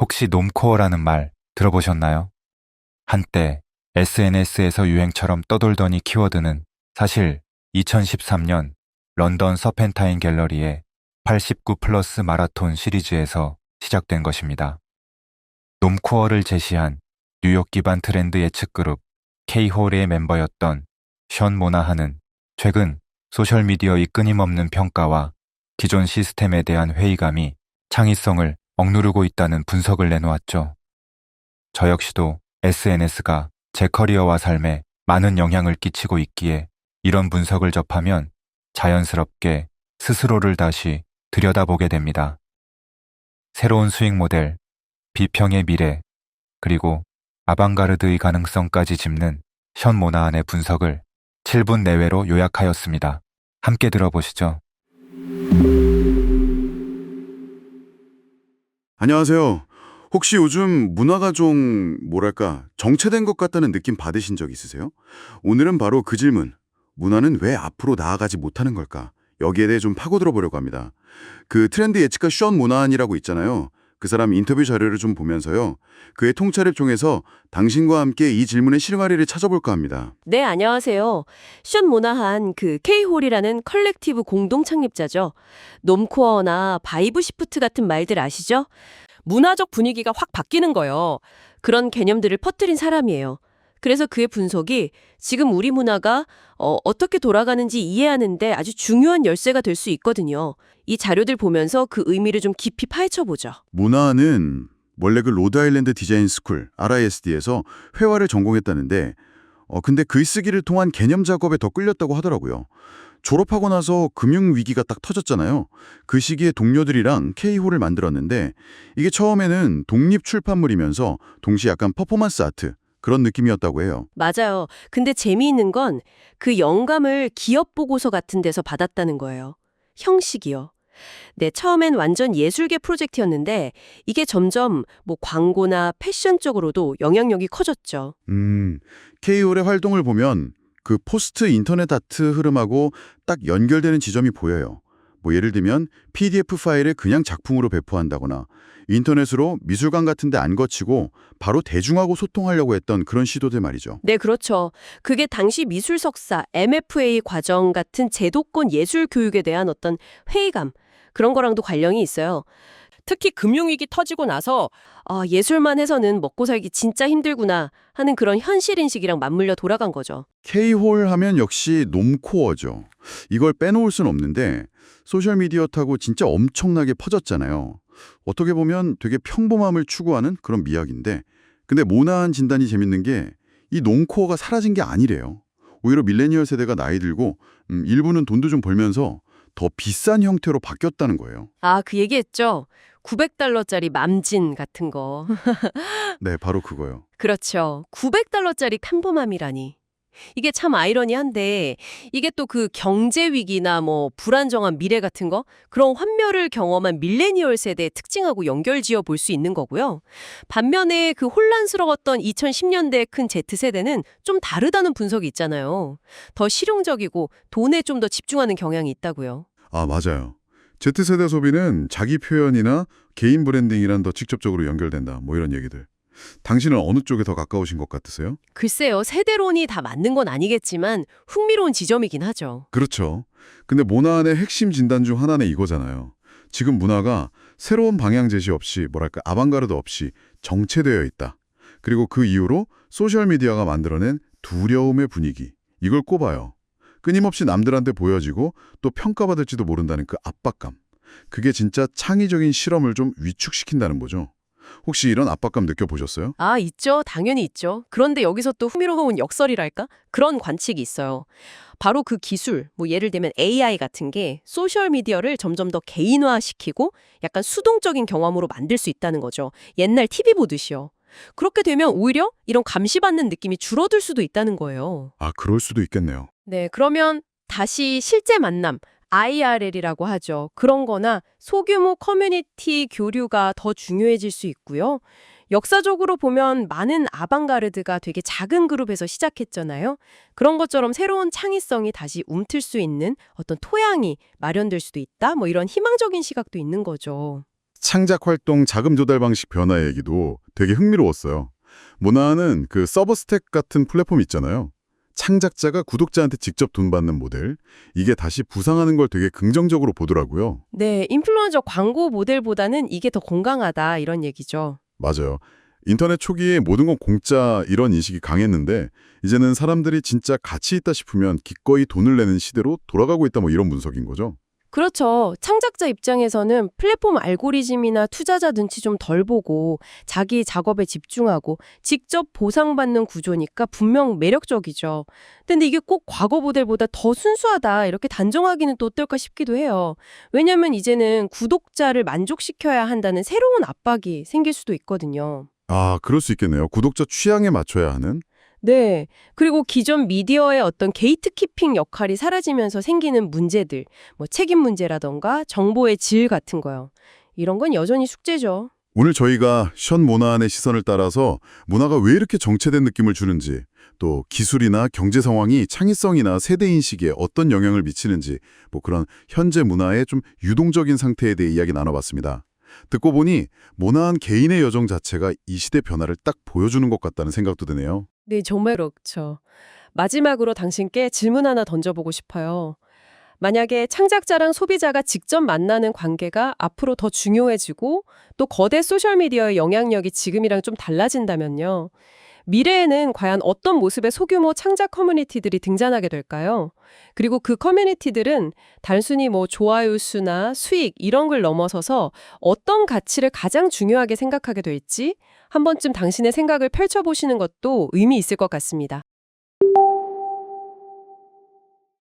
혹시 놈코어라는 말 들어보셨나요? 한때 SNS에서 유행처럼 떠돌더니 키워드는 사실 2013년 런던 서펜타인 갤러리의 89 플러스 마라톤 시리즈에서 시작된 것입니다. 놈코어를 제시한 뉴욕 기반 트렌드 예측 그룹 K홀의 멤버였던 션 모나하는 최근 소셜미디어의 끊임없는 평가와 기존 시스템에 대한 회의감이 창의성을 억누르고 있다는 분석을 내놓았죠. 저 역시도 SNS가 제 커리어와 삶에 많은 영향을 끼치고 있기에 이런 분석을 접하면 자연스럽게 스스로를 다시 들여다보게 됩니다. 새로운 수익 모델, 비평의 미래, 그리고 아방가르드의 가능성까지 짚는 션 모나한의 분석을 7분 내외로 요약하였습니다. 함께 들어보시죠. 안녕하세요. 혹시 요즘 문화가 좀 뭐랄까 정체된 것 같다는 느낌 받으신 적 있으세요? 오늘은 바로 그 질문. 문화는 왜 앞으로 나아가지 못하는 걸까? 여기에 대해 좀 파고들어 보려고 합니다. 그 트렌드 예측가 션 모나한이라고 있잖아요. 그 사람 인터뷰 자료를 좀 보면서요. 그의 통찰을 통해서 당신과 함께 이 질문의 실마리를 찾아볼까 합니다. 네, 안녕하세요. 션 모나한 그 K홀이라는 컬렉티브 공동 창립자죠. 놈코어나 바이브 시프트 같은 말들 아시죠? 문화적 분위기가 확 바뀌는 거예요. 그런 개념들을 퍼뜨린 사람이에요. 그래서 그의 분석이 지금 우리 문화가 어, 어떻게 돌아가는지 이해하는데 아주 중요한 열쇠가 될 수 있거든요. 이 자료들 보면서 그 의미를 좀 깊이 파헤쳐 보죠. 모나한은 원래 그 로드아일랜드 디자인 스쿨 RISD에서 회화를 전공했다는데 어 근데 글쓰기를 통한 개념 작업에 더 끌렸다고 하더라고요. 졸업하고 나서 금융 위기가 딱 터졌잖아요. 그 시기에 동료들이랑 K홀을 만들었는데 이게 처음에는 독립 출판물이면서 동시에 약간 퍼포먼스 아트 그런 느낌이었다고 해요. 맞아요. 근데 재미있는 건 그 영감을 기업 보고서 같은 데서 받았다는 거예요. 형식이요. 네, 처음엔 완전 예술계 프로젝트였는데 이게 점점 뭐 광고나 패션 쪽으로도 영향력이 커졌죠. 음, K홀의 활동을 보면 그 포스트 인터넷 아트 흐름하고 딱 연결되는 지점이 보여요. 뭐 예를 들면 PDF 파일을 그냥 작품으로 배포한다거나 인터넷으로 미술관 같은 데 안 거치고 바로 대중하고 소통하려고 했던 그런 시도들 말이죠. 네, 그렇죠. 그게 당시 미술 석사, MFA 과정 같은 제도권 예술 교육에 대한 어떤 회의감 그런 거랑도 관련이 있어요. 특히 금융위기 터지고 나서 아, 예술만 해서는 먹고 살기 진짜 힘들구나 하는 그런 현실인식이랑 맞물려 돌아간 거죠. K홀 하면 역시 놈코어죠. 이걸 빼놓을 순 없는데 소셜미디어 타고 진짜 엄청나게 퍼졌잖아요. 어떻게 보면 되게 평범함을 추구하는 그런 미학인데 근데 모나한 진단이 재밌는 게 이 놈코어가 사라진 게 아니래요. 오히려 밀레니얼 세대가 나이 들고 음, 일부는 돈도 좀 벌면서 더 비싼 형태로 바뀌었다는 거예요. 아, 그 얘기했죠. 900달러짜리 맘진 같은 거. 네, 바로 그거요. 그렇죠. 900달러짜리 평범함이라니. 이게 참 아이러니한데 이게 또 그 경제 위기나 뭐 불안정한 미래 같은 거 그런 환멸을 경험한 밀레니얼 세대의 특징하고 연결지어 볼 수 있는 거고요. 반면에 그 혼란스러웠던 2010년대 큰 Z세대는 좀 다르다는 분석이 있잖아요. 더 실용적이고 돈에 좀 더 집중하는 경향이 있다고요. 아, 맞아요. Z세대 소비는 자기 표현이나 개인 브랜딩이랑 더 직접적으로 연결된다. 뭐 이런 얘기들. 당신은 어느 쪽에 더 가까우신 것 같으세요? 글쎄요. 세대론이 다 맞는 건 아니겠지만 흥미로운 지점이긴 하죠. 그렇죠. 근데 모나한의 핵심 진단 중 하나는 이거잖아요. 지금 문화가 새로운 방향 제시 없이 뭐랄까 아방가르드 없이 정체되어 있다. 그리고 그 이후로 소셜미디어가 만들어낸 두려움의 분위기. 이걸 꼽아요. 끊임없이 남들한테 보여지고 또 평가받을지도 모른다는 그 압박감. 그게 진짜 창의적인 실험을 좀 위축시킨다는 거죠. 혹시 이런 압박감 느껴보셨어요? 아, 있죠. 당연히 있죠. 그런데 여기서 또 흥미로운 역설이랄까? 그런 관측이 있어요. 바로 그 기술, 뭐 예를 들면 AI 같은 게 소셜미디어를 점점 더 개인화시키고 약간 수동적인 경험으로 만들 수 있다는 거죠. 옛날 TV 보듯이요. 그렇게 되면 오히려 이런 감시받는 느낌이 줄어들 수도 있다는 거예요. 아, 그럴 수도 있겠네요. 네, 그러면 다시 실제 만남, IRL이라고 하죠. 그런 거나 소규모 커뮤니티 교류가 더 중요해질 수 있고요. 역사적으로 보면 많은 아방가르드가 되게 작은 그룹에서 시작했잖아요. 그런 것처럼 새로운 창의성이 다시 움틀 수 있는 어떤 토양이 마련될 수도 있다. 뭐 이런 희망적인 시각도 있는 거죠. 창작 활동 자금 조달 방식 변화 얘기도 되게 흥미로웠어요. 모나는 그 서버스택 같은 플랫폼 있잖아요. 창작자가 구독자한테 직접 돈 받는 모델, 이게 다시 부상하는 걸 되게 긍정적으로 보더라고요. 네, 인플루언서 광고 모델보다는 이게 더 건강하다 이런 얘기죠. 맞아요. 인터넷 초기에 모든 건 공짜 이런 인식이 강했는데 이제는 사람들이 진짜 가치 있다 싶으면 기꺼이 돈을 내는 시대로 돌아가고 있다 뭐 이런 분석인 거죠. 그렇죠. 창작자 입장에서는 플랫폼 알고리즘이나 투자자 눈치 좀 덜 보고 자기 작업에 집중하고 직접 보상받는 구조니까 분명 매력적이죠. 근데 이게 꼭 과거 모델보다 더 순수하다 이렇게 단정하기는 또 어떨까 싶기도 해요. 왜냐면 이제는 구독자를 만족시켜야 한다는 새로운 압박이 생길 수도 있거든요. 아, 그럴 수 있겠네요. 구독자 취향에 맞춰야 하는. 네. 그리고 기존 미디어의 어떤 게이트키핑 역할이 사라지면서 생기는 문제들, 뭐 책임 문제라던가 정보의 질 같은 거요. 이런 건 여전히 숙제죠. 오늘 저희가 션 모나한의 시선을 따라서 문화가 왜 이렇게 정체된 느낌을 주는지, 또 기술이나 경제 상황이 창의성이나 세대 인식에 어떤 영향을 미치는지, 뭐 그런 현재 문화의 좀 유동적인 상태에 대해 이야기 나눠봤습니다. 듣고 보니 모나한 개인의 여정 자체가 이 시대 변화를 딱 보여주는 것 같다는 생각도 드네요. 네, 정말 그렇죠. 마지막으로 당신께 질문 하나 던져보고 싶어요. 만약에 창작자랑 소비자가 직접 만나는 관계가 앞으로 더 중요해지고 또 거대 소셜미디어의 영향력이 지금이랑 좀 달라진다면요. 미래에는 과연 어떤 모습의 소규모 창작 커뮤니티들이 등장하게 될까요? 그리고 그 커뮤니티들은 단순히 뭐 좋아요 수나 수익 이런 걸 넘어서서 어떤 가치를 가장 중요하게 생각하게 될지 한 번쯤 당신의 생각을 펼쳐보시는 것도 의미 있을 것 같습니다.